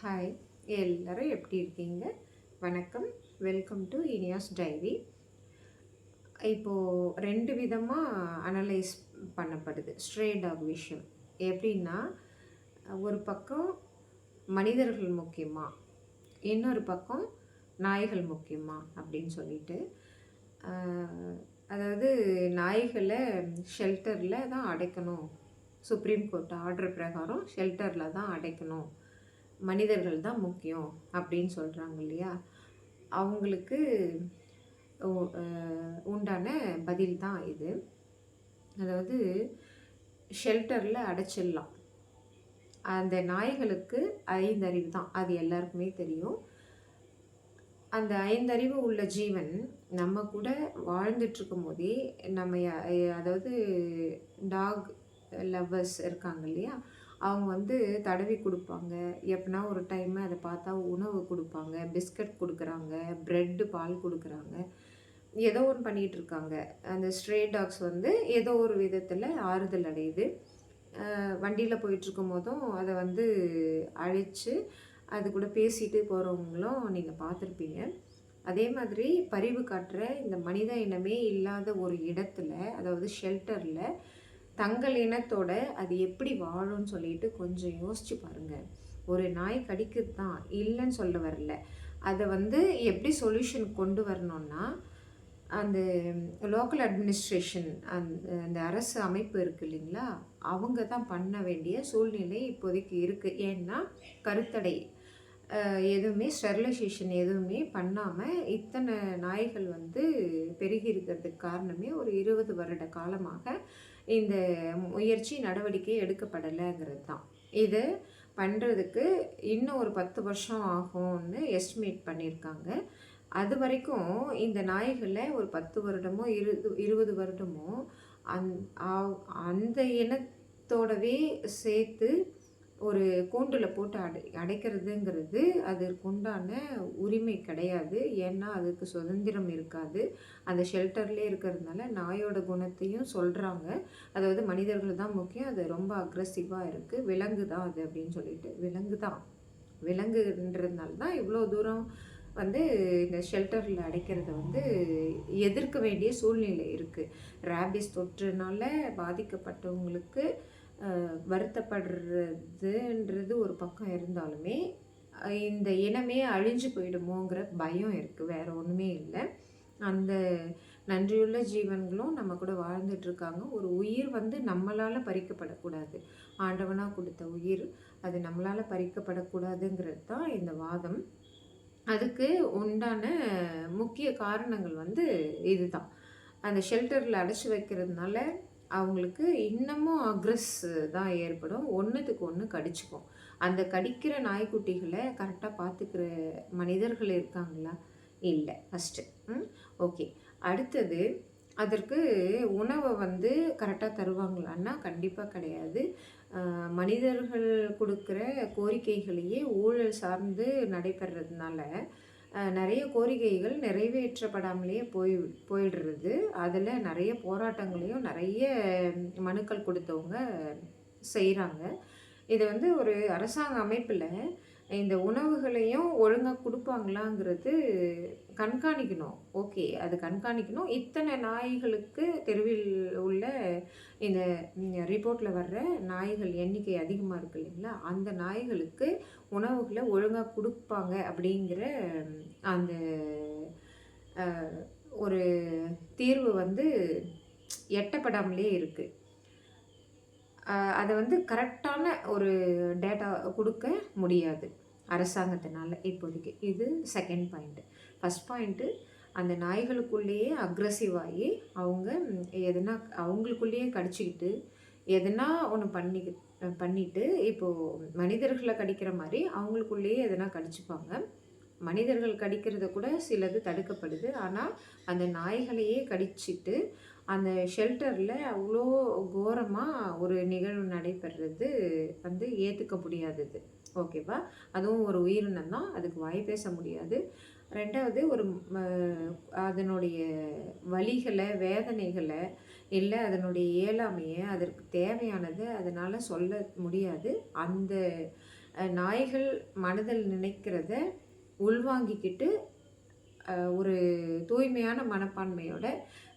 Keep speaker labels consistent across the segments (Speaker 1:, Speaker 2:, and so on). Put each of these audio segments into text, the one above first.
Speaker 1: Hi எல்லோரும் எப்படி இருக்கீங்க? வணக்கம். வெல்கம் டு இனியாஸ் டைரி இப்போது ரெண்டு விதமாக அனலைஸ் பண்ணப்படுது. ஸ்ட்ரே டாக் விஷயம். எப்படின்னா ஒரு பக்கம் மனிதர்கள் முக்கியமாக இன்னொரு பக்கம் நாய்கள் முக்கியமாக அப்படின்னு சொல்லிட்டு அதாவது நாய்களை ஷெல்டரில் தான் அடைக்கணும். சுப்ரீம் கோர்ட் ஆர்டர் பிரகாரம் ஷெல்டரில் தான் அடைக்கணும். மனிதர்கள் தான் முக்கியம் அப்படின்னு சொல்கிறாங்க இல்லையா? அவங்களுக்கு உண்டான பதில் தான் இது. அதாவது ஷெல்டரில் அடைச்சிடலாம். அந்த நாய்களுக்கு ஐந்தறிவு தான். அது எல்லாருக்குமே தெரியும். அந்த ஐந்தறிவு உள்ள ஜீவன் நம்ம கூட வாழ்ந்துட்டுருக்கும் போதே நம்ம அதாவது டாக் லவ்வர்ஸ் இருக்காங்க இல்லையா? அவங்க வந்து தடவி கொடுப்பாங்க. எப்பனா ஒரு டைம் அதை பார்த்தா உணவு கொடுப்பாங்க. பிஸ்கட் கொடுக்குறாங்க. ப்ரெட்டு பால் கொடுக்குறாங்க. ஏதோ ஒன்று பண்ணிகிட்டு இருக்காங்க. அந்த ஸ்ட்ரே டாக்ஸ் வந்து ஏதோ ஒரு விதத்தில் ஆறுதல் அடையுது. வண்டியில் போயிட்டுருக்கும் போதும் அதை வந்து அழைச்சி அது கூட பேசிட்டு போகிறவங்களும் நீங்கள் பார்த்துருப்பீங்க. அதே மாதிரி பரிவு காட்டுற இந்த மனித இனமே இல்லாத ஒரு இடத்துல அதாவது ஷெல்டரில் தங்கள் இனத்தோட அது எப்படி வாழும்னு சொல்லிட்டு கொஞ்சம் யோசிச்சு பாருங்க. ஒரு நாய் கடிக்குது தான் இல்லைன்னு சொல்ல வரல. அதை வந்து எப்படி சொல்யூஷன் கொண்டு வரணும்னா அந்த லோக்கல் அட்மினிஸ்ட்ரேஷன் அந்த அந்த அரசு அமைப்பு இருக்குது இல்லைங்களா? அவங்க தான் பண்ண வேண்டிய சூழ்நிலை இப்போதைக்கு இருக்குது ஏன்னா கருத்தடை எதுவுமே ஸ்டெரிலைசேஷன் எதுவுமே பண்ணாமல் இத்தனை நாய்கள் வந்து பெருகி இருக்கிறதுக்கு காரணமே ஒரு இருபது வருட காலமாக இந்த முயற்சி நடவடிக்கை எடுக்கப்படலைங்கிறது தான் இது பண்ணுறதுக்கு இன்னும் ஒரு பத்து வருஷம் ஆகும்னு எஸ்டிமேட் பண்ணியிருக்காங்க. அது வரைக்கும் இந்த நாய்களை ஒரு பத்து வருடமோ இரு இருபது வருடமோ அந் ஆ- அந்த இனத்தோடவே சேர்த்து ஒரு கூண்டில் போட்டு அடை அடைக்கிறதுங்கிறது அதற்கு உண்டான உரிமை கிடையாது. ஏன்னா அதுக்கு சுதந்திரம் இருக்காது. அந்த ஷெல்டர்லேயே இருக்கிறதுனால நாயோட குணத்தையும் சொல்கிறாங்க அதாவது மனிதர்கள் தான் முக்கியம். அது ரொம்ப அக்ரஸிவாக இருக்குது விலங்கு தான் அது அப்படின்னு சொல்லிட்டு. விலங்கு தான். விலங்குன்றதுனால தான் இவ்வளோ தூரம் வந்து இந்த ஷெல்டரில் அடைக்கிறத வந்து எதிர்க்க வேண்டிய சூழ்நிலை இருக்குது ரேபிஸ் தொற்றுனால பாதிக்கப்பட்டவங்களுக்கு வருத்தப்படுறதுன்றது ஒரு பக்கம் இருந்தாலுமே இந்த இனமே அழிஞ்சு போயிடுமோங்கிற பயம் இருக்குது வேறு ஒன்றுமே இல்லை. அந்த நன்றியுள்ள ஜீவன்களும் நம்ம கூட வாழ்ந்துட்டுருக்காங்க ஒரு உயிர் வந்து நம்மளால் பறிக்கப்படக்கூடாது. ஆண்டவனாக கொடுத்த உயிர் அது நம்மளால் பறிக்கப்படக்கூடாதுங்கிறது தான் இந்த வாதம். அதுக்கு உண்டான முக்கிய காரணங்கள் வந்து இதுதான் அந்த ஷெல்டரில் அடைச்சி வைக்கிறதுனால அவங்களுக்கு இன்னமும் அக்ரஸ் தான் ஏற்படும். ஒன்றுத்துக்கு ஒன்று கடிச்சுக்கும். அந்த கடிக்கிற நாய்க்குட்டிகளை கரெக்டாக பார்த்துக்கிற மனிதர்கள் இருக்காங்களா? இல்லை. ஃபஸ்ட்டு ம்? ஓகே அடுத்தது அதற்கு உணவை வந்து கரெக்டாக தருவாங்களான்னா கண்டிப்பாக கிடையாது. மனிதர்கள் கொடுக்குற கோரிக்கைகளையே ஊழல் சார்ந்து நடைபெறதுனால நிறைய கோரிக்கைகள் நிறைவேற்றப்படாமலேயே போய் போயிடுறது. அதில் நிறைய போராட்டங்களையும் நிறைய மனுக்கள் கொடுத்தவங்க செய்கிறாங்க. இது வந்து ஒரு அரசாங்க அமைப்பில் இந்த உணவுகளையும் ஒழுங்காக கொடுப்பாங்களாங்கிறது கண்காணிக்கணும். ஓகே அது கண்காணிக்கணும். இத்தனை நாய்களுக்கு தெருவில் உள்ள இந்த ரிப்போர்ட்டில் வர்ற நாய்கள் எண்ணிக்கை அதிகமாக இருக்கு இல்லைங்களா? அந்த நாய்களுக்கு உணவுகளை ஒழுங்காக கொடுப்பாங்க அப்படிங்கிற அந்த ஒரு தீர்வு வந்து எட்டப்படாமலே இருக்குது அதை வந்து கரெக்டான ஒரு டேட்டா கொடுக்க முடியாது அரசாங்கத்தினால இப்போதைக்கு. இது செகண்ட் பாயிண்ட்டு ஃபஸ்ட் பாயிண்ட்டு அந்த நாய்களுக்குள்ளேயே அக்ரஸிவாகி அவங்க எதனா அவங்களுக்குள்ளேயே கடிச்சிக்கிட்டு எதனா ஒன்று பண்ணி பண்ணிட்டு இப்போது மனிதர்களை கடிக்கிற மாதிரி அவங்களுக்குள்ளேயே எதுனா கடிச்சுப்பாங்க. மனிதர்கள் கடிக்கிறத கூட சிலது தடுக்கப்படுது. ஆனால் அந்த நாய்களையே கடிச்சிட்டு அந்த ஷெல்டரில் அவ்வளோ கோரமாக ஒரு நிகழ்வு நடைபெறுறது வந்து ஏற்றுக்க முடியாதது. ஓகேவா அதுவும் ஒரு உயிரினம் தான். அதுக்கு வாய் பேச முடியாது. ரெண்டாவது ஒரு அதனுடைய வழிகளை வேதனைகளை இல்லை அதனுடைய இயலாமையை அதற்கு தேவையானதை அதனால் சொல்ல முடியாது. அந்த நாய்கள் மனதில் நினைக்கிறத உள்வாங்கிக்கிட்டு ஒரு தூய்மையான மனப்பான்மையோட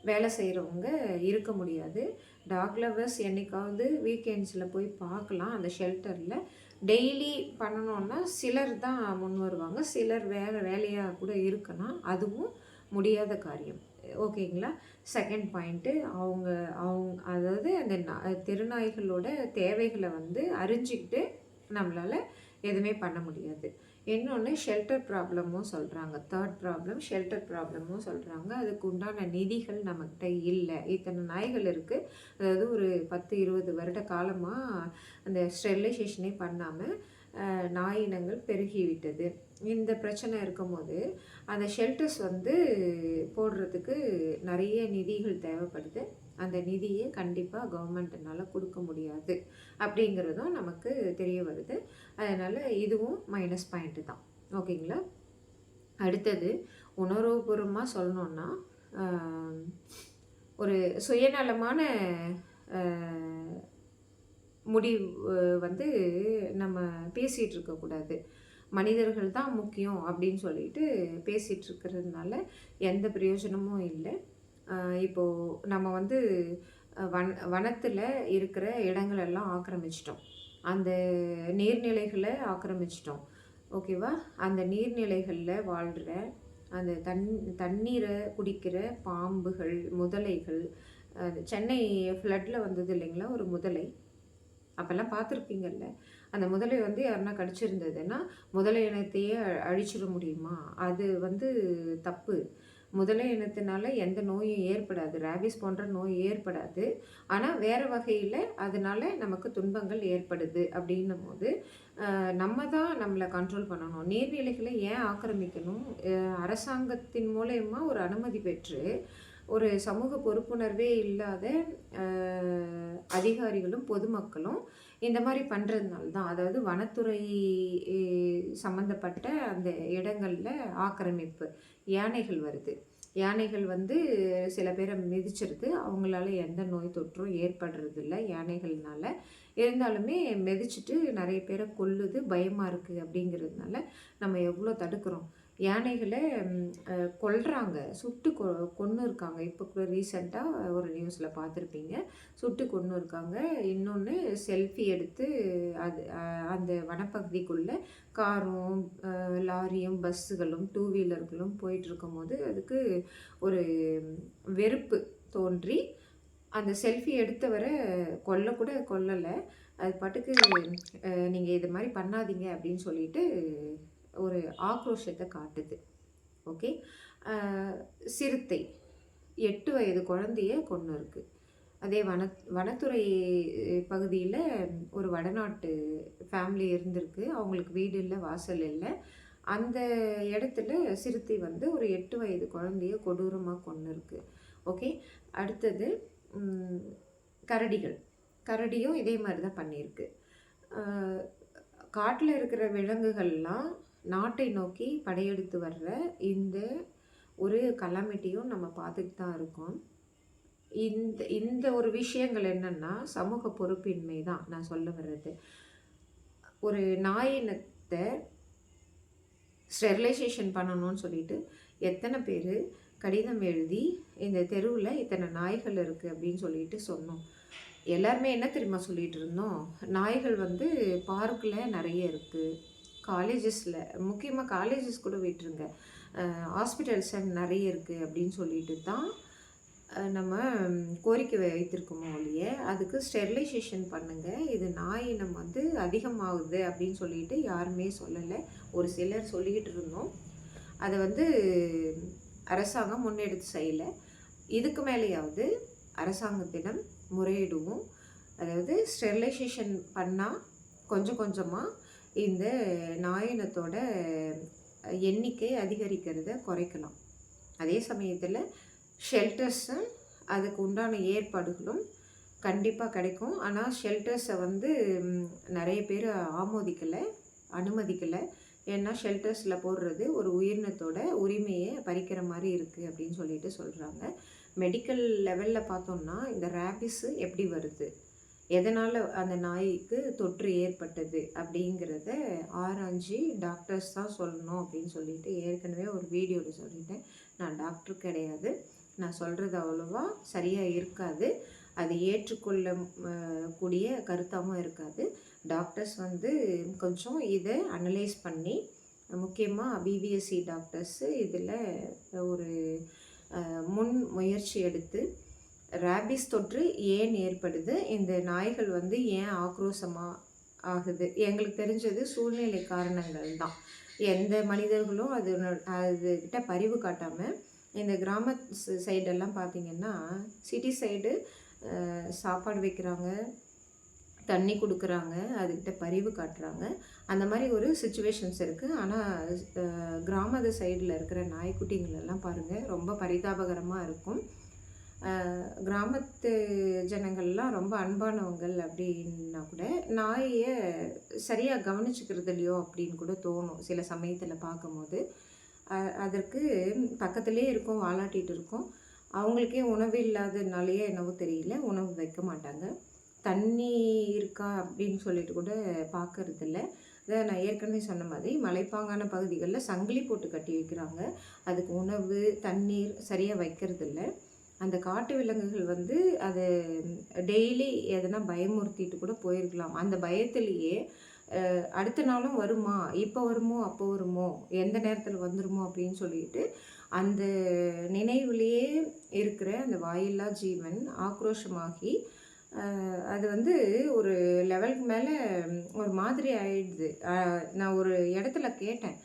Speaker 1: வேலை செய்கிறவங்க இருக்க முடியாது. டாக் லவர்ஸ் என்றைக்காவது வீக்கெண்ட்ஸில் போய் பார்க்கலாம் அந்த ஷெல்டரில் டெய்லி பண்ணணுன்னா சிலர் தான் முன் வருவாங்க. சிலர் வேறு வேலையாக கூட இருக்கலாம். அதுவும் முடியாத காரியம். ஓகேங்களா? செகண்ட் பாயிண்ட்டு அவங்க அவங்க அதாவது அந்த நா- தேவைகளை வந்து அறிஞ்சிக்கிட்டு நம்மளால் எதுவுமே பண்ண முடியாது. இன்னொன்று ஷெல்டர் ப்ராப்ளமும் சொல்கிறாங்க தேர்ட் ப்ராப்ளம் ஷெல்டர் ப்ராப்ளமும் சொல்கிறாங்க அதுக்கு உண்டான நிதிகள் நம்மக்கிட்ட இல்லை. இத்தனை நாய்கள் இருக்குது அதாவது ஒரு பத்து இருபது வருட காலமாக அந்த ஸ்டெரிலைசேஷனே பண்ணாமல் நாய் இனங்கள் பெருகிவிட்டது இந்த பிரச்சனை இருக்கும்போது அந்த ஷெல்டர்ஸ் வந்து போடுறதுக்கு நிறைய நிதிகள் தேவைப்படுது. அந்த நிதியை கண்டிப்பாக கவர்மெண்ட்டுனால் கொடுக்க முடியாது. அப்படிங்கிறதும் நமக்கு தெரிய வருது. அதனால் இதுவும் மைனஸ் பாயிண்ட்டு தான். ஓகேங்களா? அடுத்தது உணர்வுபூர்வமாக சொல்லணுன்னா ஒரு சுயநலமான முடிவு வந்து நம்ம பேசிகிட்டு இருக்கக்கூடாது மனிதர்கள் தான் முக்கியம் அப்படின்னு சொல்லிட்டு பேசிகிட்டு இருக்கிறதுனால எந்த பிரயோஜனமும் இல்லை. இப்போது நம்ம வந்து வன வனத்தில் இருக்கிற இடங்களெல்லாம் ஆக்கிரமிச்சிட்டோம். அந்த நீர்நிலைகளை ஆக்கிரமிச்சிட்டோம். ஓகேவா? அந்த நீர்நிலைகளில் வாழ்கிற அந்த தண் தண்ணீரை குடிக்கிற பாம்புகள் முதலைகள் சென்னை ஃப்ளட்டில் வந்தது இல்லைங்களா? ஒரு முதலை. அப்போல்லாம் பார்த்துருப்பீங்கல்ல? அந்த முதலை வந்து யாருன்னா கடிச்சிருந்ததுன்னா முதலை இனத்தையே அ- அழிச்சிட முடியுமா? அது வந்து தப்பு. முதலை இனத்தினால எந்த நோயும் ஏற்படாது. ரேபிஸ் போன்ற நோய் ஏற்படாது. ஆனால் வேறு வகையில் அதனால நமக்கு துன்பங்கள் ஏற்படுது அப்படின்னும் போது நம்ம தான் நம்மளை கண்ட்ரோல் பண்ணணும். நீர்நிலைகளை ஏன் ஆக்கிரமிக்கணும்? அரசாங்கத்தின் மூலயமா ஒரு அனுமதி பெற்று ஒரு சமூக பொறுப்புணர்வே இல்லாத அதிகாரிகளும் பொதுமக்களும் இந்த மாதிரி பண்ணுறதுனால தான் அதாவது வனத்துறை சம்மந்தப்பட்ட அந்த இடங்களில் ஆக்கிரமிப்பு யானைகள் வருது. யானைகள் வந்து சில பேரை மிதிச்சிருது. அவங்களால எந்த நோய் தொற்றும் ஏற்படுறது இல்லை யானைகள்னால இருந்தாலுமே மிதிச்சிட்டு நிறைய பேரை கொல்லுது. பயமாக இருக்குது அப்படிங்கிறதுனால நம்ம எவ்வளோ தடுக்கிறோம்? யானைகளை கொல்றாங்க. சுட்டு கொ கொன்று இருக்காங்க. இப்போ கூட ரீசெண்டாக ஒரு நியூஸில் பார்த்துருப்பீங்க. சுட்டு கொன்று இருக்காங்க. இன்னொன்று செல்ஃபி எடுத்து அது அந்த வனப்பகுதிக்குள்ளே காரும் லாரியும் பஸ்ஸுகளும் டூ வீலர்களும் போயிட்டுருக்கும் போது அதுக்கு ஒரு வெறுப்பு தோன்றி அந்த செல்ஃபி எடுத்தவரை கொல்ல கூட கொல்லலை. அது பாட்டுக்கு நீங்கள் இது மாதிரி பண்ணாதீங்க அப்படின்னு சொல்லிட்டு ஒரு ஆக்ரோஷத்தை காட்டுது. ஓகே? சிறுத்தை. எட்டு வயது குழந்தைய கொண்டு இருக்கு. அதே வன வனத்துறை பகுதியில் ஒரு வடநாட்டு ஃபேமிலி இருந்திருக்கு. அவங்களுக்கு வீடு இல்லை வாசல் இல்லை. அந்த இடத்துல சிறுத்தை வந்து ஒரு எட்டு வயது குழந்தைய கொடூரமாக கொண்டு இருக்கு. ஓகே? அடுத்தது கரடிகள். கரடியும் இதே மாதிரி தான் பண்ணியிருக்கு. காட்டில் இருக்கிற விலங்குகள்லாம் நாட்டை நோக்கி படையெடுத்து வர்ற இந்த ஒரு கலாமிட்டியும் நம்ம பார்த்துட்டு தான் இருக்கோம். இந்த இந்த ஒரு விஷயங்கள் என்னென்னா சமூக பொறுப்பின்மை தான் நான் சொல்ல வர்றது. ஒரு நாயினத்தை ஸ்டெரிலைசேஷன் பண்ணணும்னு சொல்லிட்டு எத்தனை பேர் கடிதம் எழுதி இந்த தெருவில் இத்தனை நாய்கள் இருக்குது அப்படின்னு சொல்லிட்டு சொன்னோம். எல்லாருமே என்ன தெரியுமா சொல்லிகிட்டு இருந்தோம்? நாய்கள் வந்து பார்க்கில் நிறைய இருக்குது காலேஜஸில் முக்கியமாக காலேஜஸ் கூட விட்டுருங்க. ஹாஸ்பிட்டல்ஸ் நிறைய இருக்குது அப்படின்னு சொல்லிட்டு தான் நம்ம கோரிக்கை வைத்திருக்கோமோ ஒழிய அதுக்கு ஸ்டெர்லைசேஷன் பண்ணுங்கள் இது நாய் இனம் வந்து அதிகமாகுது அப்படின்னு சொல்லிட்டு யாருமே சொல்லலை. ஒரு சிலர் சொல்லிக்கிட்டு இருந்தோம். அதை வந்து அரசாங்கம் முன்னெடுத்து செய்யலை. இதுக்கு மேலேயாவது அரசாங்கத்திடம் முறையிடுவோம். அதாவது ஸ்டெர்லைசேஷன் பண்ணால் கொஞ்சம் கொஞ்சமாக இந்த நாயினத்தோட எண்ணிக்கை அதிகரிக்கிறத குறைக்கலாம். அதே சமயத்தில் ஷெல்டர்ஸும் அதுக்கு உண்டான ஏற்பாடுகளும் கண்டிப்பாக கிடைக்கும். ஆனால் ஷெல்டர்ஸை வந்து நிறைய பேர் ஆமோதிக்கலை அனுமதிக்கலை. ஏன்னா ஷெல்டர்ஸில் போடுறது ஒரு உயிரினத்தோட உரிமையை பறிக்கிற மாதிரி இருக்குது அப்படின்னு சொல்லிட்டு சொல்கிறாங்க மெடிக்கல் லெவலில் பார்த்தோம்னா இந்த ரேபிஸு எப்படி வருது? எதனால் அந்த நாய்க்கு தொற்று ஏற்பட்டது அப்படிங்கிறத ஆராய்ஞ்சி டாக்டர்ஸ் தான் சொல்லணும் அப்படின்னு சொல்லிட்டு ஏற்கனவே ஒரு வீடியோவில் சொல்லிட்டேன். நான் டாக்டர் கிடையாது. நான் சொல்கிறது அவ்வளோவா சரியாக இருக்காது. அது ஏற்றுக்கொள்ள கூடிய கருத்தாகவும் இருக்காது. டாக்டர்ஸ் வந்து கொஞ்சம் இதை அனலைஸ் பண்ணி முக்கியமாக பிபிஎஸ்சி டாக்டர்ஸு இதில் ஒரு முன் முயற்சி எடுத்து ரேபிஸ் தொற்று ஏன் ஏற்படுது? இந்த நாய்கள் வந்து ஏன் ஆக்ரோஷமாக ஆகுது? எங்களுக்கு தெரிஞ்சது சூழ்நிலை காரணங்கள் தான். எந்த மனிதர்களும் அது அதுகிட்ட பரிவு காட்டாமல் இந்த கிராம சைடெல்லாம் பார்த்தீங்கன்னா சிட்டி சைடு சாப்பாடு வைக்கிறாங்க தண்ணி கொடுக்குறாங்க அதுக்கிட்ட பரிவு காட்டுறாங்க. அந்த மாதிரி ஒரு சுச்சுவேஷன்ஸ் இருக்குது ஆனால் கிராமத்து சைடில் இருக்கிற நாய்க்குட்டிங்களெல்லாம் பாருங்கள் ரொம்ப பரிதாபகரமாக இருக்கும். கிராமத்து ஜனங்கள்லாம் ரொம்ப அன்பானவங்கள் அப்படின்னா கூட நாயை சரியாக கவனிச்சுக்கிறது இல்லையோ அப்படின்னு கூட தோணும் சில சமயத்தில் பார்க்கும்போது. அதற்கு பக்கத்துலேயே இருக்கும் வாலாட்டிகிட்டு இருக்கும். அவங்களுக்கே உணவு இல்லாதனாலேயே என்னவோ தெரியல உணவு வைக்க மாட்டாங்க. தண்ணி இருக்கா அப்படின்னு சொல்லிட்டு கூட பார்க்கறது இதை நான் ஏற்கனவே சொன்ன மாதிரி மலைப்பாங்கான பகுதிகளில் சங்கிலி போட்டு கட்டி வைக்கிறாங்க. அதுக்கு உணவு தண்ணீர் சரியாக வைக்கிறதில்ல. அந்த காட்டு விலங்குகள் வந்து அதை டெய்லி எதனா பயமுறுத்திட்டு கூட போயிருக்கலாம். அந்த பயத்திலேயே அடுத்த நாளும் வருமா? இப்போ வருமோ? அப்போ வருமோ? எந்த நேரத்தில் வந்துருமோ? அப்படின்னு சொல்லிட்டு அந்த நினைவிலேயே இருக்கிற அந்த வாயில்லா ஜீவன் ஆக்ரோஷமாகி அது வந்து ஒரு லெவலுக்கு மேலே ஒரு மாதிரி ஆயிடுது. நான் ஒரு இடத்துல கேட்டேன்.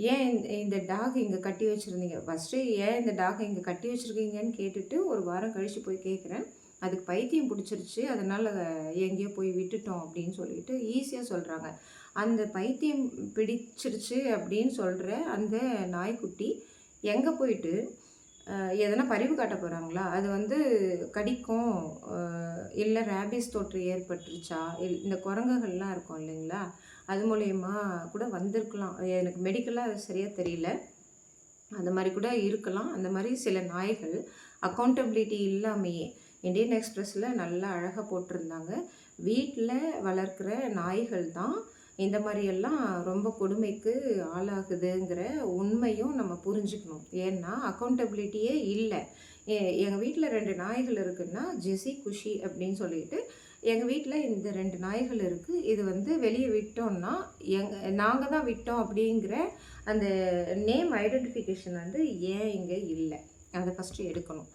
Speaker 1: ஏன் இந்த- இந்த டாக் இங்கே கட்டி வச்சுருந்தீங்க? ஃபஸ்ட்டு ஏன் இந்த டாக் இங்கே கட்டி வச்சுருக்கீங்கன்னு கேட்டுட்டு ஒரு வாரம் கழித்து போய் கேட்குறேன் அதுக்கு பைத்தியம் பிடிச்சிருச்சு. அதனால் எங்கேயோ போய் விட்டுட்டோம் அப்படின்னு சொல்லிட்டு ஈஸியாக சொல்கிறாங்க அந்த பைத்தியம் பிடிச்சிருச்சு அப்படின்னு சொல்கிற அந்த நாய்க்குட்டி எங்கே போயிட்டு எதனா பரிவு காட்ட போகிறாங்களா அது வந்து கடிக்கும். இல்லை ரேபிஸ் தொற்று ஏற்பட்டுருச்சா? இல் இந்த குரங்குகள்லாம் இருக்கும் இல்லைங்களா? அது மூலயமா கூட வந்திருக்கலாம். எனக்கு மெடிக்கலாக சரியாக தெரியல. அந்த மாதிரி கூட இருக்கலாம். அந்த மாதிரி சில நாய்கள் அக்கௌண்டபிலிட்டி இல்லாமையே இந்தியன் எக்ஸ்ப்ரெஸில் நல்லா அழகாக போட்டிருந்தாங்க. வீட்டில் வளர்க்குற நாய்கள் தான் இந்த மாதிரியெல்லாம் ரொம்ப கொடுமைக்கு ஆளாகுதுங்கிற உண்மையும் நம்ம புரிஞ்சுக்கணும். ஏன்னா அக்கௌண்டபிலிட்டியே இல்லை. எங்கள் வீட்டில் ரெண்டு நாய்கள் இருக்குன்னா ஜெசி குஷி அப்படின்னு சொல்லிட்டு எங்கள் வீட்டில் இந்த ரெண்டு நாய்கள் இருக்குது இது வந்து வெளியே விட்டோம்னா எங் நாங்கள் தான் விட்டோம் அப்படிங்கிற அந்த நேம் ஐடென்டிஃபிகேஷன் வந்து ஏன் இங்கே இல்லை? அதை ஃபஸ்ட்டு எடுக்கணும்.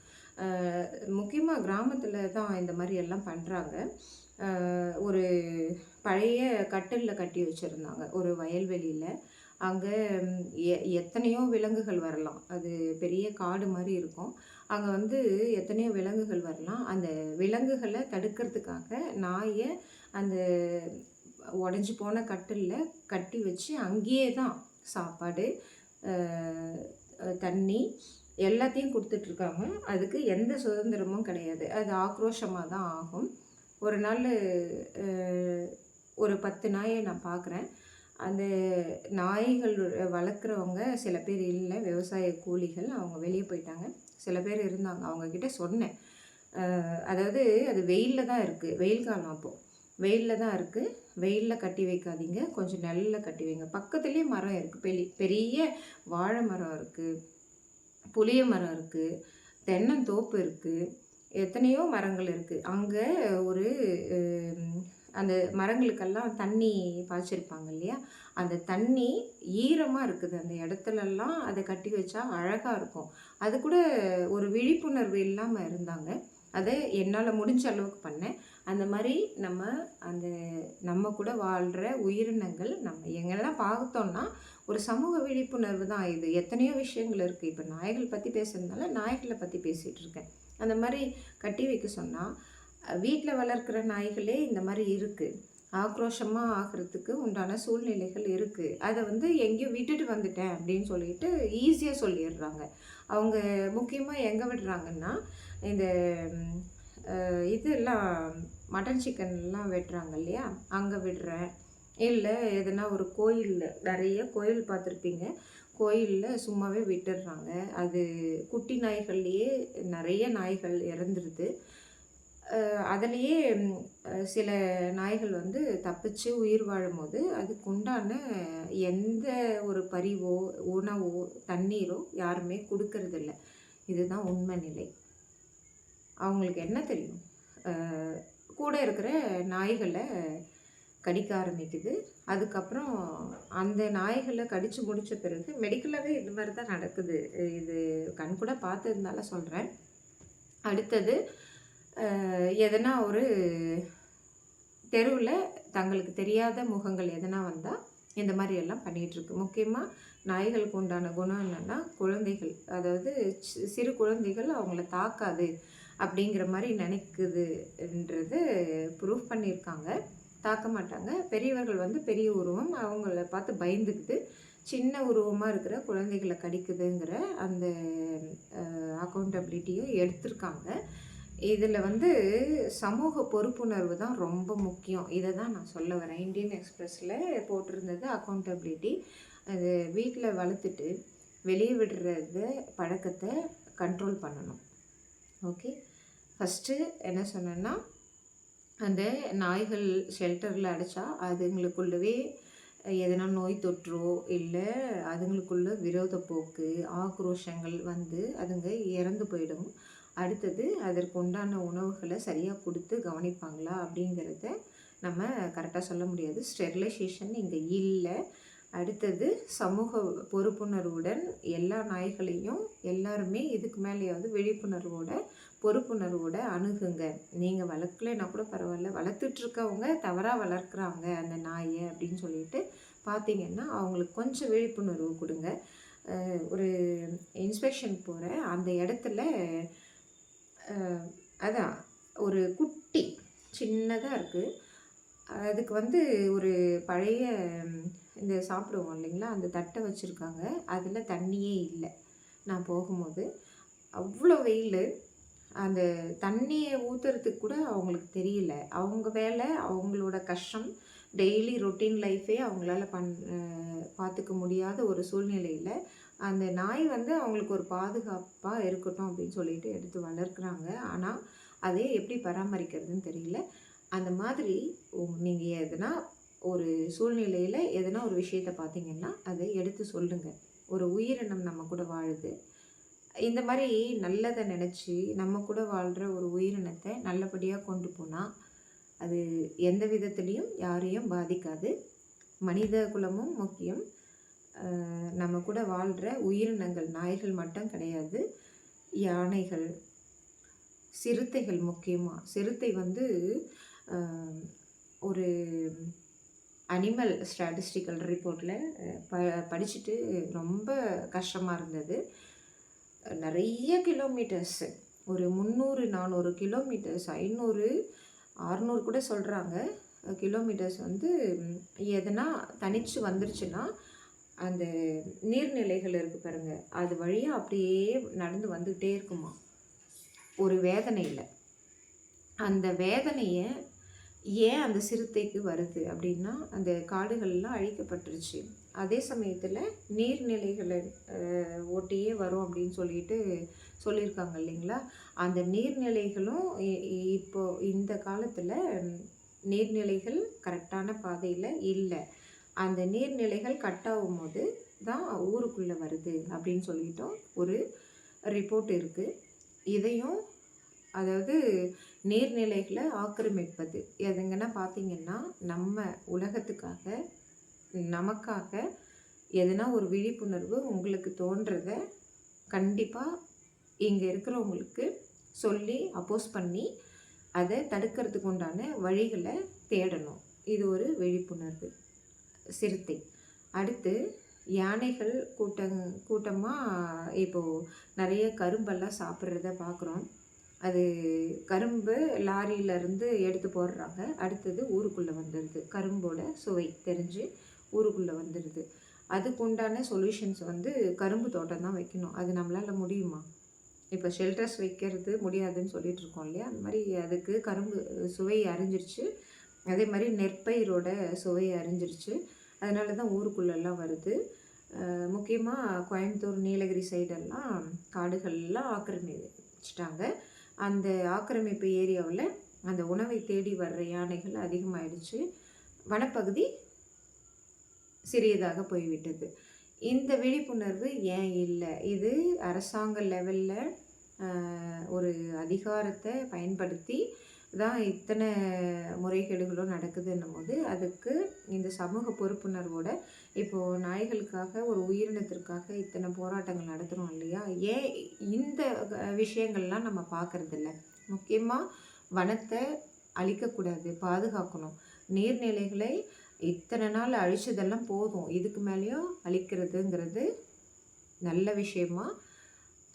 Speaker 1: முக்கியமாக கிராமத்தில் தான் இந்த மாதிரி எல்லாம் பண்ணுறாங்க ஒரு பழைய கட்டிலில் கட்டி வச்சுருந்தாங்க. ஒரு வயல்வெளியில். அங்கே எ எத்தனையோ விலங்குகள் வரலாம். அது பெரிய காடு மாதிரி இருக்கும். அங்கே வந்து எத்தனையோ விலங்குகள் வரலாம். அந்த விலங்குகளை தடுக்கிறதுக்காக நாயை அந்த உடஞ்சி போன கட்டிலில் கட்டி வச்சு அங்கேயே தான் சாப்பாடு தண்ணி எல்லாத்தையும் கொடுத்துட்ருக்காங்க அதுக்கு எந்த சுதந்திரமும் கிடையாது. அது ஆக்ரோஷமாக தான் ஆகும். ஒரு நாள் ஒரு பத்து நாயை நான் பார்க்குறேன். அந்த நாய்கள் வளர்க்குறவங்க சில பேர் இல்லை விவசாய கூலிகள் அவங்க வெளியே போயிட்டாங்க. சில பேர் இருந்தாங்க அவங்கக்கிட்ட சொன்னேன். அதாவது அது வெயிலில் தான் இருக்குது வெயில் காலம் அப்போது வெயிலில் தான் இருக்குது வெயிலில் கட்டி வைக்காதீங்க. கொஞ்சம் நெல்லில் கட்டி வைங்க. பக்கத்துலேயே மரம் இருக்குது பெரிய பெரிய வாழை மரம் இருக்குது புளிய மரம் இருக்குது தென்னந்தோப்பு இருக்குது எத்தனையோ மரங்கள் இருக்குது அங்கே ஒரு அந்த மரங்களுக்கெல்லாம் தண்ணி பாய்ச்சிருப்பாங்க இல்லையா? அந்த தண்ணி ஈரமாக இருக்குது. அந்த இடத்துலலாம் அதை கட்டி வச்சா அழகாக இருக்கும். அது கூட ஒரு விழிப்புணர்வு இல்லாமல் இருந்தாங்க. அதை என்னால் முடிஞ்ச அளவுக்கு பண்ணேன். அந்த மாதிரி நம்ம அந்த நம்ம கூட வாழ்கிற உயிரினங்கள் நம்ம எங்கெல்லாம் பார்த்தோம்னா ஒரு சமூக விழிப்புணர்வு தான் இது. எத்தனையோ விஷயங்கள் இருக்குது இப்போ நாய்கள் பற்றி பேசுகிறதுனால நாய்களை பற்றி பேசிகிட்டு இருக்கேன். அந்த மாதிரி கட்டி வைக்க சொன்னால் வீட்டில் வளர்க்குற நாய்களே இந்த மாதிரி இருக்குது ஆக்ரோஷமாக ஆகிறதுக்கு உண்டான சூழ்நிலைகள் இருக்குது அதை வந்து எங்கேயோ விட்டுட்டு வந்துட்டேன் அப்படின்னு சொல்லிட்டு ஈஸியாக சொல்லிடுறாங்க. அவங்க முக்கியமாக எங்கே விடுறாங்கன்னா இந்த இதெல்லாம் மட்டன் சிக்கன்லாம் வெட்டுறாங்க இல்லையா? அங்கே விடுறேன். இல்லை எதுனா ஒரு கோயிலில் நிறைய கோயில் பார்த்துருப்பீங்க. கோயிலில் சும்மாவே விட்டுடுறாங்க. அது குட்டி நாய்கள்லேயே நிறைய நாய்கள் இறந்துருது. அதுலேயே சில நாய்கள் வந்து தப்பிச்சு உயிர் வாழும்போது அதுக்கு உண்டான எந்த ஒரு பரிவோ உணவோ தண்ணீரோ யாருமே கொடுக்கறதில்ல. இதுதான் உண்மை நிலை. அவங்களுக்கு என்ன தெரியும்? கூட இருக்கிற நாய்களை கடிக்க ஆரம்பிக்குது. அதுக்கப்புறம் அந்த நாய்களை கடித்து முடித்த பிறகு மெடிக்கலாகவே இது மாதிரி தான் நடக்குது. இது கண் கூட பார்த்ததுனால சொல்கிறேன் அடுத்தது எதனா ஒரு தெருவில் தங்களுக்கு தெரியாத முகங்கள் எதனா வந்தால் இந்த மாதிரி எல்லாம் பண்ணிகிட்ருக்கு முக்கியமாக நாய்களுக்கு உண்டான குணம் என்னென்னா குழந்தைகள். அதாவது சிறு குழந்தைகள் அவங்கள தாக்காது அப்படிங்கிற மாதிரி நினைக்குதுன்றது ப்ரூஃப் பண்ணியிருக்காங்க. தாக்க மாட்டாங்க. பெரியவர்கள் வந்து பெரிய உருவம் அவங்கள பார்த்து பயந்துக்குது. சின்ன உருவமாக இருக்கிற குழந்தைகளை கடிக்குதுங்கிற அந்த அக்கௌண்டபிலிட்டியும் எடுத்திருக்காங்க. இதில் வந்து சமூக பொறுப்புணர்வு தான் ரொம்ப முக்கியம். இதை தான் நான் சொல்ல வரேன். இந்தியன் எக்ஸ்பிரஸில் போட்டிருந்தது அக்கௌண்டபிலிட்டி அது வீட்டில் வளர்த்துட்டு வெளியே விடுறது பழக்கத்தை கண்ட்ரோல் பண்ணணும். ஓகே ஃபஸ்ட்டு என்ன சொன்னேன்னா அந்த நாய்கள் ஷெல்டரில் அடைச்சா அதுங்களுக்குள்ளவே எதனா நோய் தொற்றோ இல்லை அதுங்களுக்குள்ள விரோத போக்கு ஆக்ரோஷங்கள் வந்து அதுங்க இறந்து போயிடும். அடுத்தது அதற்கு உண்டான உணவுகளை சரியாக கொடுத்து கவனிப்பாங்களா அப்படிங்கிறத நம்ம கரெக்டாக சொல்ல முடியாது. ஸ்டெரிலைசேஷன் இங்கே இல்லை. அடுத்தது சமூக பொறுப்புணர்வுடன் எல்லா நாய்களையும் எல்லாருமே இதுக்கு மேலேயாவது விழிப்புணர்வோட பொறுப்புணர்வோட அணுகுங்க. நீங்கள் வளர்க்கலைன்னா கூட பரவாயில்ல. வளர்த்துட்ருக்கவங்க தவறாக வளர்க்குறாங்க அந்த நாயை அப்படின்னு சொல்லிட்டு பார்த்தீங்கன்னா அவங்களுக்கு கொஞ்சம் விழிப்புணர்வு கொடுங்க. ஒரு இன்ஸ்பெக்ஷன் போகிறேன் அந்த இடத்துல அதான் ஒரு குட்டி சின்னதாக இருக்குது அதுக்கு வந்து ஒரு பழைய இந்த சாப்பிடுவோம் இல்லைங்களா? அந்த தட்டை வச்சுருக்காங்க. அதில் தண்ணியே இல்லை. நான் போகும்போது அவ்வளோ வெயில். அந்த தண்ணியை ஊற்றுறதுக்கு கூட அவங்களுக்கு தெரியல. அவங்க வேலை அவங்களோட கஷ்டம். டெய்லி ரொட்டீன் லைஃபே அவங்களால பண் பார்த்துக்க முடியாத ஒரு சூழ்நிலையில் அந்த நாய் வந்து அவங்களுக்கு ஒரு பாதுகாப்பாக இருக்கட்டும் அப்படின்னு சொல்லிட்டு எடுத்து வளர்க்குறாங்க. ஆனால் அதே எப்படி பராமரிக்கிறதுன்னு தெரியல. அந்த மாதிரி நீங்கள் எதனா ஒரு சூழ்நிலையில் எதனா ஒரு விஷயத்தை பார்த்தீங்கன்னா அதை எடுத்து சொல்லுங்கள் ஒரு உயிரினம் நம்ம கூட வாழுது. இந்த மாதிரி நல்லதை நினச்சி நம்ம கூட வாழ்கிற ஒரு உயிரினத்தை நல்லபடியாக கொண்டு போனால் அது எந்த விதத்துலேயும் யாரையும் பாதிக்காது. மனித குலமும் முக்கியம். நம்ம கூட வாழ்கிற உயிரினங்கள் நாய்கள் மட்டும் கிடையாது. யானைகள் சிறுத்தைகள் முக்கியமாக சிறுத்தை வந்து ஒரு அனிமல் ஸ்டாட்டிஸ்டிக்கல் ரிப்போர்ட்டில் ப படிச்சுட்டு ரொம்ப கஷ்டமாக இருந்தது. நிறைய கிலோமீட்டர்ஸ் ஒரு முந்நூறு நானூறு கிலோமீட்டர்ஸ் ஐநூறு அறநூறு கூட சொல்கிறாங்க கிலோமீட்டர்ஸ் வந்து எதனா தனிச்சு வந்துருச்சுன்னா அந்த நீர்நிலைகள் இருக்குது பாருங்க அது வழியாக அப்படியே நடந்து வந்துக்கிட்டே இருக்குமா? ஒரு வேதனையில் அந்த வேதனையை ஏன் அந்த சிறுத்தைக்கு வருது அப்படின்னா அந்த காடுகள்லாம் அழிக்கப்பட்டுருச்சு. அதே சமயத்தில் நீர்நிலைகளை ஒட்டியே வரும் அப்படின்னு சொல்லிட்டு சொல்லியிருக்காங்க இல்லைங்களா? அந்த நீர்நிலைகளும் இ- இப்போ இந்த காலத்தில் நீர்நிலைகள் கரெக்டான பாதையில் இல்லை. அந்த நீர்நிலைகள் கட் ஆகும்போது தான் ஊருக்குள்ளே வருது அப்படின்னு சொல்லிட்டோம் ஒரு ரிப்போர்ட் இருக்குது இதையும் அதாவது நீர்நிலைகளை ஆக்கிரமிப்பது. எதுங்கன்னா பார்த்திங்கன்னா நம்ம உலகத்துக்காக நமக்காக எதனா ஒரு விழிப்புணர்வு உங்களுக்கு தோன்றதை கண்டிப்பாக இங்கே இருக்கிறவங்களுக்கு சொல்லி அப்போஸ் பண்ணி அதை தடுக்கிறதுக்கு உண்டான வழிகளை தேடணும். இது ஒரு விழிப்புணர்வு. சிறுத்தை. அடுத்து யானைகள் கூட்டங் கூட்டமாக இப்போது நிறைய கரும்பெல்லாம் சாப்பிட்றத பார்க்குறோம். அது கரும்பு லாரியிலேருந்து எடுத்து போடுறாங்க. அடுத்தது ஊருக்குள்ளே வந்துடுது. கரும்போட சுவை தெரிஞ்சு ஊருக்குள்ளே வந்துடுது. அதுக்கு உண்டான சொல்யூஷன்ஸ் வந்து கரும்பு தோட்டம் தான் வைக்கணும். அது நம்மளால் முடியுமா? இப்போ ஷெல்டர்ஸ் வைக்கிறது முடியாதுன்னு சொல்லிட்டு இருக்கோம் இல்லையா? அந்த மாதிரி அதுக்கு கரும்பு சுவை அறிஞ்சிருச்சு. அதே மாதிரி நெற்பயிரோட சுவை அறிஞ்சிருச்சு. அதனால தான் ஊருக்குள்ளெல்லாம் வருது. முக்கியமாக கோயம்புத்தூர் நீலகிரி சைடெல்லாம் காடுகள்லாம் ஆக்கிரமிச்சிட்டாங்க. அந்த ஆக்கிரமிப்பு ஏரியாவில் அந்த உணவை தேடி வர்ற யானைகள் அதிகமாயிடுச்சு. வனப்பகுதி சிறியதாக போய்விட்டது. இந்த விழிப்புணர்வு ஏன் இல்லை? இது அரசாங்க லெவலில் ஒரு அதிகாரத்தை பயன்படுத்தி தான் இத்தனை முறைகேடுகளும் நடக்குதுன்னும் போது அதுக்கு இந்த சமூக பொறுப்புணர்வோட இப்போது நாய்களுக்காக ஒரு உயிரினத்திற்காக இத்தனை போராட்டங்கள் நடத்துகிறோம் இல்லையா? ஏன் இந்த விஷயங்கள்லாம் நம்ம பார்க்குறதில்ல. முக்கியமாக வனத்தை அழிக்கக்கூடாது பாதுகாக்கணும். நீர்நிலைகளை இத்தனை நாள் அழிச்சதெல்லாம் போதும். இதுக்கு மேலேயும் அழிக்கிறதுங்கிறது நல்ல விஷயமாக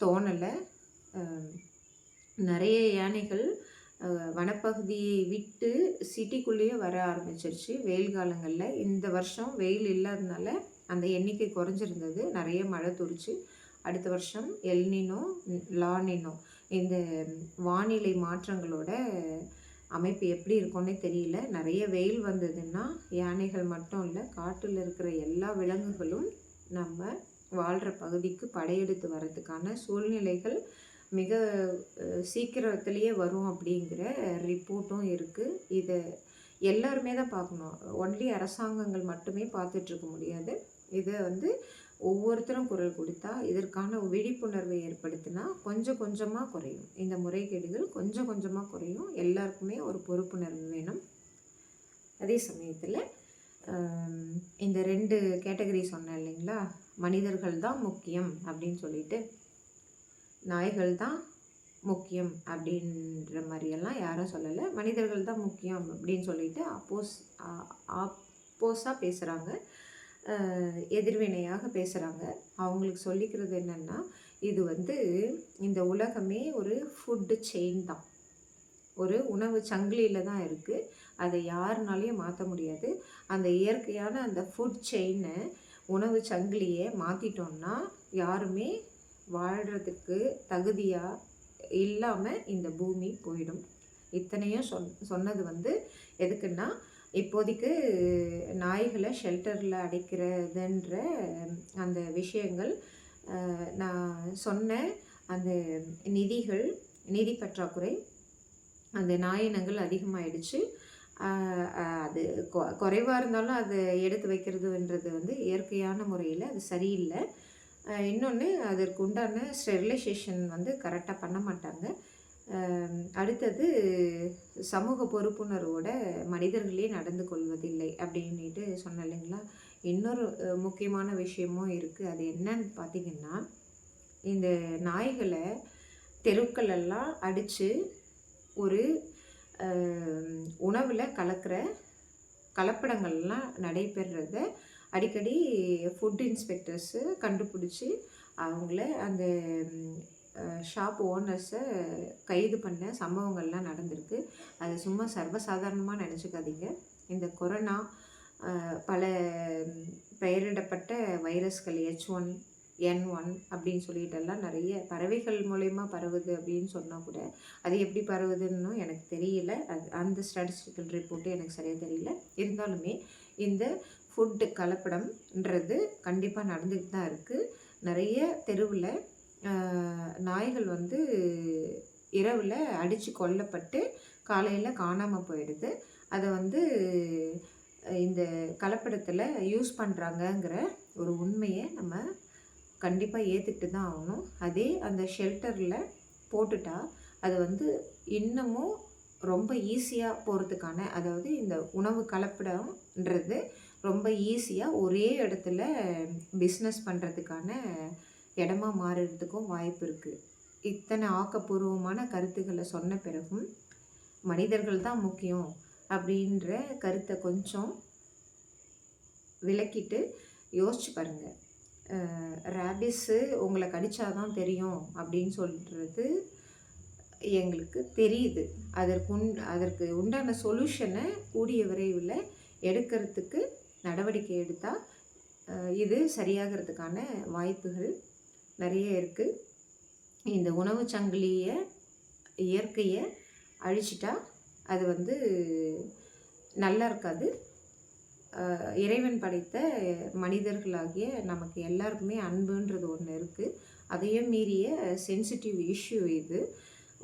Speaker 1: தோணலை. நிறைய யானைகள் வனப்பகுதியை விட்டு சிட்டிக்குள்ளேயே வர ஆரம்பிச்சிருச்சு. வெயில் காலங்களில் இந்த வருஷம் வெயில் இல்லாததுனால அந்த எண்ணிக்கை குறைஞ்சிருந்தது. நிறைய மழை துரிச்சு அடுத்த வருஷம் எல்னினோ லானினோ இந்த வானிலை மாற்றங்களோட அமைப்பு எப்படி இருக்கும்னே தெரியல. நிறைய வெயில் வந்ததுன்னா யானைகள் மட்டும் இல்லை காட்டில் இருக்கிற எல்லா விலங்குகளும் நம்ம வாழ்கிற பகுதிக்கு படையெடுத்து வர்றதுக்கான சூழ்நிலைகள் மிக சீக்கிரத்துலேயே வரும் அப்படிங்கிற ரிப்போர்ட்டும் இருக்குது இதை எல்லாருமே தான் பார்க்கணும். ஒன்லி அரசாங்கங்கள் மட்டுமே பார்த்துட்ருக்க முடியாது. இதை வந்து ஒவ்வொருத்தரும் குரல் கொடுத்தா இதற்கான விழிப்புணர்வை ஏற்படுத்தினா கொஞ்சம் கொஞ்சமாக குறையும். இந்த முறைகேடுகள் கொஞ்சம் கொஞ்சமாக குறையும். எல்லாருக்குமே ஒரு பொறுப்புணர்வு வேணும். அதே சமயத்தில் இந்த ரெண்டு கேட்டகரி சொன்னேன் இல்லைங்களா? மனிதர்கள் தான் முக்கியம் அப்படின்னு சொல்லிட்டு நாய்கள் தான் முக்கியம் அப்படின்ற மாதிரியெல்லாம் யாரும் சொல்லலை. மனிதர்கள் தான் முக்கியம் அப்படின்னு சொல்லிட்டு அப்போஸ் அப்போஸாக பேசுகிறாங்க எதிர்வினையாக பேசுகிறாங்க அவங்களுக்கு சொல்லிக்கிறது என்னென்னா இது வந்து இந்த உலகமே ஒரு ஃபுட்டு செயின் தான். ஒரு உணவு சங்கிலியில் தான் இருக்குது அதை யாருனாலையும் மாற்ற முடியாது. அந்த இயற்கையான அந்த ஃபுட் செயினை உணவு சங்கிலியை மாற்றிட்டோம்னா யாருமே வாழ்கிறதுக்கு தகுதியாக இல்லாமல் இந்த பூமி போயிடும். இத்தனையும் சொன் சொன்னது வந்து எதுக்குன்னா இப்போதைக்கு நாய்களை ஷெல்டரில் அடைக்கிறதுன்ற அந்த விஷயங்கள் நான் சொன்ன அந்த நிதிகள் நிதி பற்றாக்குறை அந்த நாயினங்கள் அதிகமாகிடுச்சு அது குறைவாக இருந்தாலும் அதை எடுத்து வைக்கிறதுன்றது வந்து இயற்கையான முறையில் அது சரியில்லை. இன்னொன்று அதற்கு உண்டான ஸ்டெரிலைசேஷன் வந்து கரெக்டாக பண்ண மாட்டாங்க. அடுத்தது சமூக பொறுப்புணர்வோட மனிதர்களே நடந்து கொள்வதில்லை அப்படின்ட்டு சொன்ன இல்லைங்களா? இன்னொரு முக்கியமான விஷயமும் இருக்குது அது என்னன்னு பார்த்திங்கன்னா இந்த நாய்களை தெருக்களெல்லாம் அடித்து ஒரு உணவில் கலக்கிற கலப்படங்கள்லாம் நடைபெறத அடிக்கடி ஃபுட் இன்ஸ்பெக்டர்ஸு கண்டுபிடிச்சி அவங்கள அந்த ஷாப் ஓனர்ஸை கைது பண்ண சம்பவங்கள்லாம் நடந்திருக்கு. அது சும்மா சர்வசாதாரணமாக நினச்சிக்காதீங்க. இந்த கொரோனா பல பெயரிடப்பட்ட வைரஸ்கள் ஹெச் ஒன் என் ஒன் அப்படின்னு சொல்லிட்டெல்லாம் நிறைய பறவைகள் மூலயமா பரவுது அப்படின்னு சொன்னால் கூட அது எப்படி பரவுதுன்னு எனக்கு தெரியல. அது அந்த ஸ்டாட்டிஸ்டிக்கல் ரிப்போர்ட்டு எனக்கு சரியாக தெரியல. இருந்தாலுமே இந்த ஃபுட்டு கலப்படம்ன்றது கண்டிப்பாக நடந்துக்கிட்டு தான் இருக்குது நிறைய தெருவில் நாய்கள் வந்து இரவில் அடித்து கொல்லப்பட்டு காலையில் காணாமல் போயிடுது. அதை வந்து இந்த கலப்படத்தில் யூஸ் பண்ணுறாங்கங்கிற ஒரு உண்மையை நம்ம கண்டிப்பாக ஏற்றுக்கிட்டு தான் ஆகணும். அதே அந்த ஷெல்டரில் போட்டுட்டா அது வந்து இன்னமும் ரொம்ப ஈஸியாக போகிறதுக்கான அதாவது இந்த உணவு கலப்படம்ன்றது ரொம்ப ஈஸியாக ஒரே இடத்துல பிஸ்னஸ் பண்ணுறதுக்கான இடமா மாறுறதுக்கும் வாய்ப்பு இருக்குது இத்தனை ஆக்கப்பூர்வமான கருத்துக்களை சொன்ன பிறகும் மனிதர்கள் தான் முக்கியம் அப்படின்ற கருத்தை கொஞ்சம் விளக்கிட்டு யோசிச்சு பாருங்கள் ரேபிஸு உங்களை கடிச்சாதான் தெரியும் அப்படின்னு சொல்கிறது எங்களுக்கு தெரியுது. அதற்கு உண் அதற்கு உண்டான சொல்யூஷனை கூடிய விரைவில் எடுக்கிறதுக்கு நடவடிக்கை எடுத்தால் இது சரியாகிறதுக்கான வாய்ப்புகள் நிறைய இருக்குது இந்த உணவு சங்கிலியை இயற்கையை அழிச்சிட்டா அது வந்து நல்லா இருக்காது. இறைவன் படைத்த மனிதர்களாகிய நமக்கு எல்லாருக்குமே அன்புன்றது ஒன்று இருக்குது அதையும் மீறிய சென்சிட்டிவ் இஷ்யூ இது.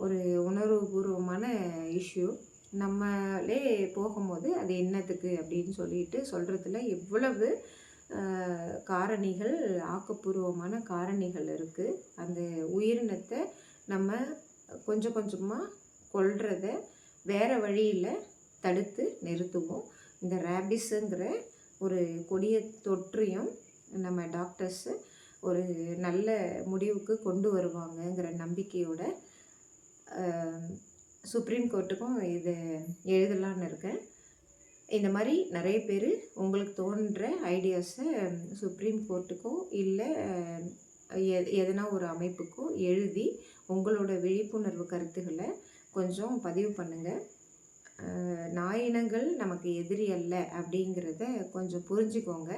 Speaker 1: ஒரு உணர்வுபூர்வமான இஷ்யூ நம்மளே போகும்போது அது என்னத்துக்கு அப்படின்னு சொல்லிட்டு சொல்கிறதுல எவ்வளவு காரணிகள் ஆக்கப்பூர்வமான காரணிகள் இருக்குது அந்த உயிரினத்தை நம்ம கொஞ்சம் கொஞ்சமாக கொள்றத வேறு வழியில் தடுத்து நிறுத்துவோம். இந்த ரேபிஸுங்கிற ஒரு கொடிய தொற்றையும் நம்ம டாக்டர்ஸு ஒரு நல்ல முடிவுக்கு கொண்டு வருவாங்கங்கிற நம்பிக்கையோட சுப்ரீம் கோர்ட்டுக்கும் இது எழுதலான்னு இருக்கேன். இந்த மாதிரி நிறைய பேர் உங்களுக்கு தோன்ற ஐடியாஸை சுப்ரீம் கோர்ட்டுக்கோ இல்லை எதனா ஒரு அமைப்புக்கோ எழுதி உங்களோட விழிப்புணர்வு கருத்துக்களை கொஞ்சம் பதிவு பண்ணுங்கள் நாயினங்கள் நமக்கு எதிரி அல்ல அப்படிங்கிறத கொஞ்சம் புரிஞ்சுக்கோங்க.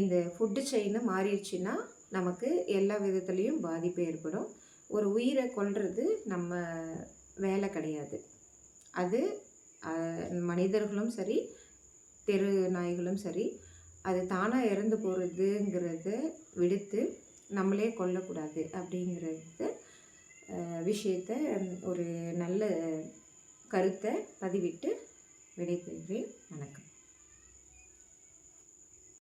Speaker 1: இந்த ஃபுட்டு செயின் மாறிடுச்சுன்னா நமக்கு எல்லா விதத்துலேயும் பாதிப்பு ஏற்படும். ஒரு உயிரை கொல்றது நம்ம வேலை கிடையாது. அது மனிதர்களும் சரி தெரு நாய்களும் சரி அது தானாக இறந்து போகிறதுங்கிறத விடுத்து நம்மளே கொல்லக்கூடாது அப்படிங்கிறது விஷயத்த ஒரு நல்ல கருத்தை பதிவிட்டு விடைபெறுகிறேன்.